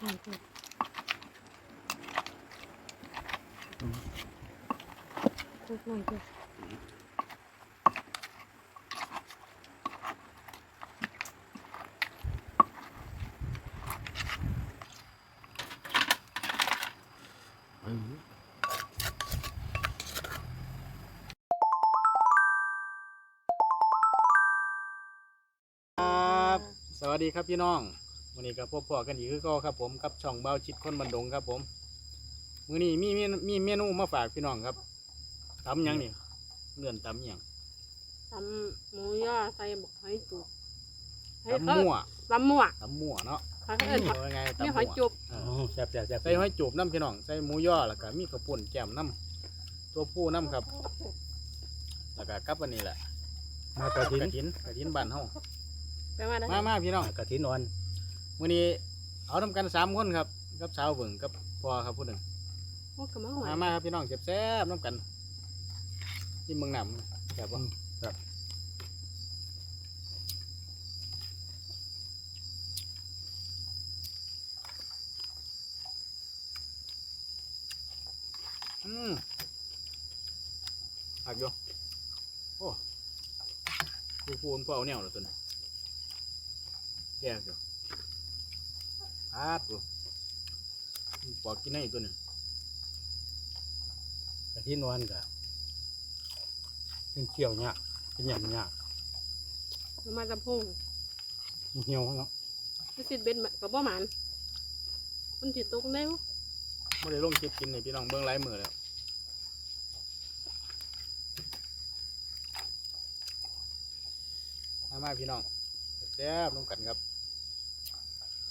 หน่อยตัวตัวหน่อยตัวครับ สวัสดีครับพี่น้อง วันนี้ก็พบพอกันอีกคือเก็ครับผมกับช่องเบาชิดคนบันดงครับผมมื้อนี้มีมีมีเมนูมาฝากพี่น้องครับตำหยังนี่เลื่อนตำหยังตำหมูย่อใส่บอกหอยจุบตำมั่วตำมั่วตำมั่วเนาะเขาเอิ้นเอาไงนี่ตำหอยมั่วจุบเออ๋ออแซ่บแซ่บแซ่บใส่หอยจูบน้ำพี่น้องใส่หมูย่อแล้วก็มีกระปุ่นแก้มน้ำตัวผู้น้ำครับ แล้วก็กับอันนี้แหละมากระถินกระถินกระถินบ้านเฮาแปลว่าได้มามาพี่น้องกระถินอ่อน มื้อนี้เอาทำกันสามคนครับกับสาวเบิ่งกับพ่อครับผู้หนึ่งโอ้กระมังหวามานมาครับพี่น้องแซ่บๆน้ำกันที่เมืองหนำแซ่บปะครับอืมหักอยู่โอ้ผู้พูนผู้เอาแนวเหรอตัวนี้แก่อยู่ อาดตัวปอกกินได้ตัวนี้กระถินอ่อนก็เป็นเคี่ยวเนี่ยเป็นหยำเนี่ยเอามาตะพงเหี่ยวเนาะไม่สิเบ็ดกับบ่หมันมันติดตกได้บ่ไม่ได้ลงคลิปกินนี่พี่น้องเบื้องไร้มือแล้วมามาพี่น้องแซ่บน้ำกันครับ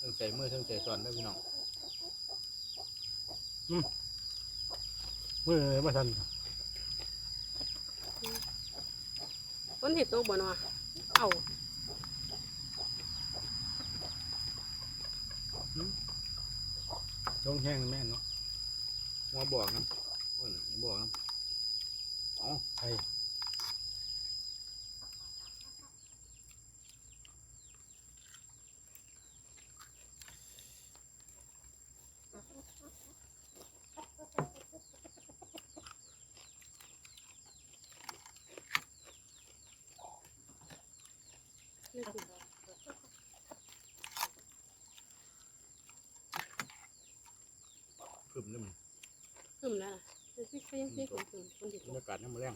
ทิงใส่มือเทิงใส่ซ้อนเด้วยพี่น้องมือมาทันมันติดตกบ่เนาะเอาลงแห้งแม่นเนาะหัวบอกน้ำโอ้ยนี่บอกน้ำอ๋อไทย ไม่ติด ขึ้นนี่มัน ขึ้นแล้วล่ะ ยังสิขึ้นขึ้นมันติดบรรยากาศนี่มันแรง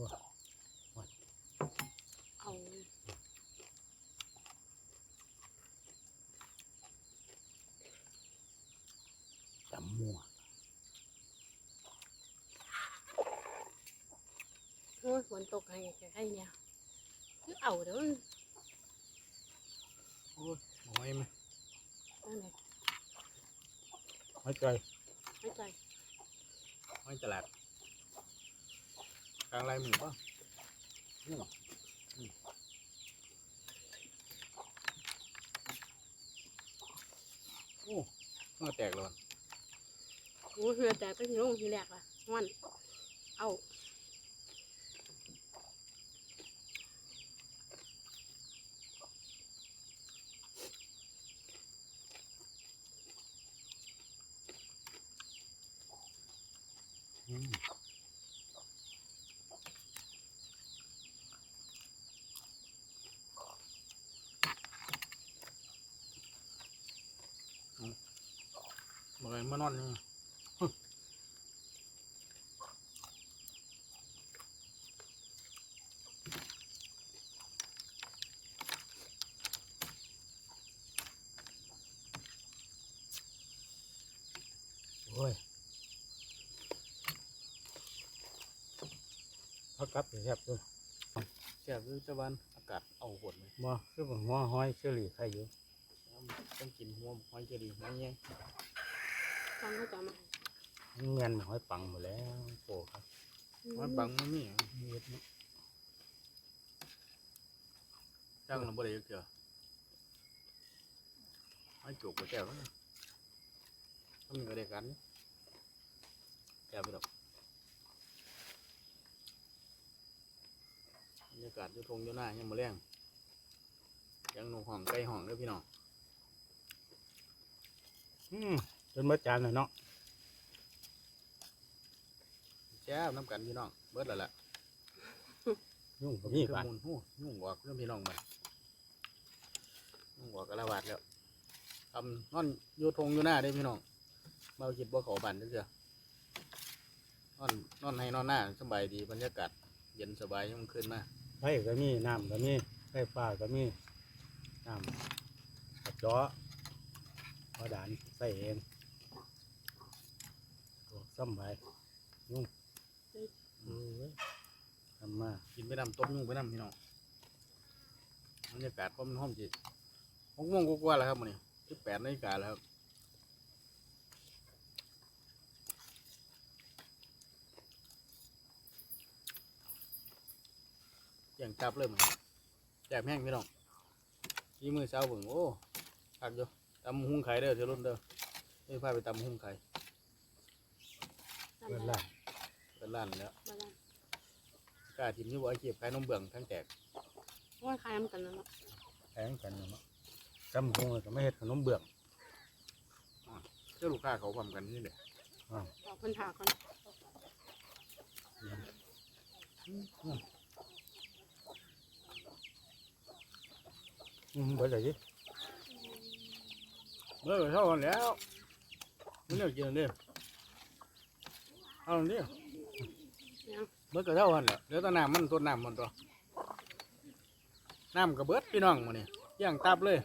ว้า เอา ตำมั่วโอ้ยฝนตกให้ใครเนี่ยคือเอาเดี๋ยวมันโอ้ยโอ้ยไหมอันไหนหอยใจไม่ใจโอ้ยตลาดกลางไรมือป่ะอืมอืมโอ้เมื่อแตกแล้วมันโอ้ยเหือแตกไปที่ลงทีแรกละมันเอาอืมบอกเลยมานอนนี่ โอ้ยพักกลับเลยครับตัวแซ่บอยู่ตะวันอากาศเอาหดเลยบ่คือบ่หัวห้อยเชอรี่ใครอยู่ต้องกินหัวหอยเจดีหอยแยงตอนเขาจะเอามามันเงียนห้อยปังหมดแล้วโอ้ครับหอยบังมันมีมีเอ็ดเนาะจ้างเราบ่ได้เกี่ยวหอยจุกไปแก้วแล้ว ต้องมีกระเดกกันแก้วไปดอกบรรยากาศอยู่ทงอยู่หน้ายังมาแรงยังหนูห้องไก่ห้องเด้อพี่น้องอืมจนเมื่อจานเลยเนาะแซ่บน้ำกันพี่น้องเบิดแล้วล่ะยุ่งกับนี่คือปานมูลหูยุ่งออกเรื่องพี่น้องมันยุ่งออกกระบาดแล้วทำนอนอยู่ทงอยู่หน้าเด้อพี่น้อง มาคิดว่าเขาบันเด้อเจ้านอนนอนให้นอนหน้าสบายดีบรรยากาศเย็นสบายยังขึ้นมาไฟก็มีน้ำก็มีไฟฟ้าก็มีน้ำกับจ้อพอดานใส่เองพวกซ้ำไปยุ่งเอ้ยทำมากินไปนำต้มยุ่งไปนำพี่น้องบรรยากาศก็มันห้อมจิหกโมงกว่าๆแล้วครับมันนี่สิบแปดนาฬิกาแล้วครับ อย่างจับเลยมันแจบแห้งพี่น้องยี่มือเช้าเบิ่งโอ้พักอยู่ตำหุ้งไข่เด้อเทรุ่นเด้อเอ้ยพาไปตำหุ้งไข่ตามเวไปลาเป็นล้านแล้วบ้านกล้าทิมที่ว่าไอ้เก็บไข่นมเบื่องทั้งแตกโอ้ยขายน้ำกันนะเนาะแข่งกันเนาะจำคงก็ไม่เห็ดขนมเบื้องเจ้าลูกค้าเขาความกันนี่แหละอ้าวบอกเพิ่นถาก่อน อืม เบิดเลยสิเมื่อเท่ากันแล้วไม่เลิกกินเลยเอาเนี้ยเมื่อก็เท่ากันแหละเดี๋ยวแตน้ำมันตัวน้ำมันตัวน้ำกระเบิดพี่น้องมาเนี่ยย่างตับเลย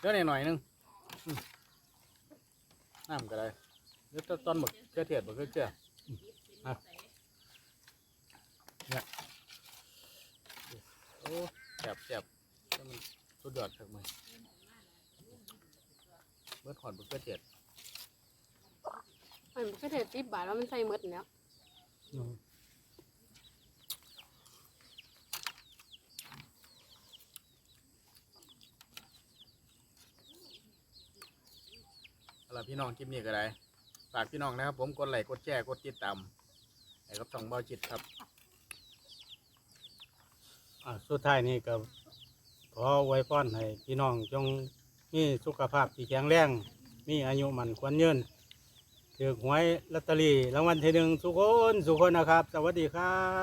เดี๋ยวหน่อยหนึงน้ำก็ได้เดี๋ยวตอนหมดเกลือเทียดหมดเกลือเกลือเนี่ยโอ้แสบแสบ สุดยอดครับมึงเบิดหอดหมดเกลือเทียดมันก็เถิดสิบบาทแล้วมันใส่หมดแล้วอืมเอาล่ะพี่น้องคลิปนี้ก็ได้ฝากพี่น้องนะครับ ผมกดไลค์กดแชร์กดติดตามให้กับช่องเบาจิตครับ อ่าสุดท้ายนี่ก็ ขอไว้พรให้พี่น้องจงมีสุขภาพที่แข็งแรง มีอายุมันควรยืนถือหวยลอตเตอรี่รางวัลที่หนึ่งทุกคนสุกคนนะครับ สวัสดีครับ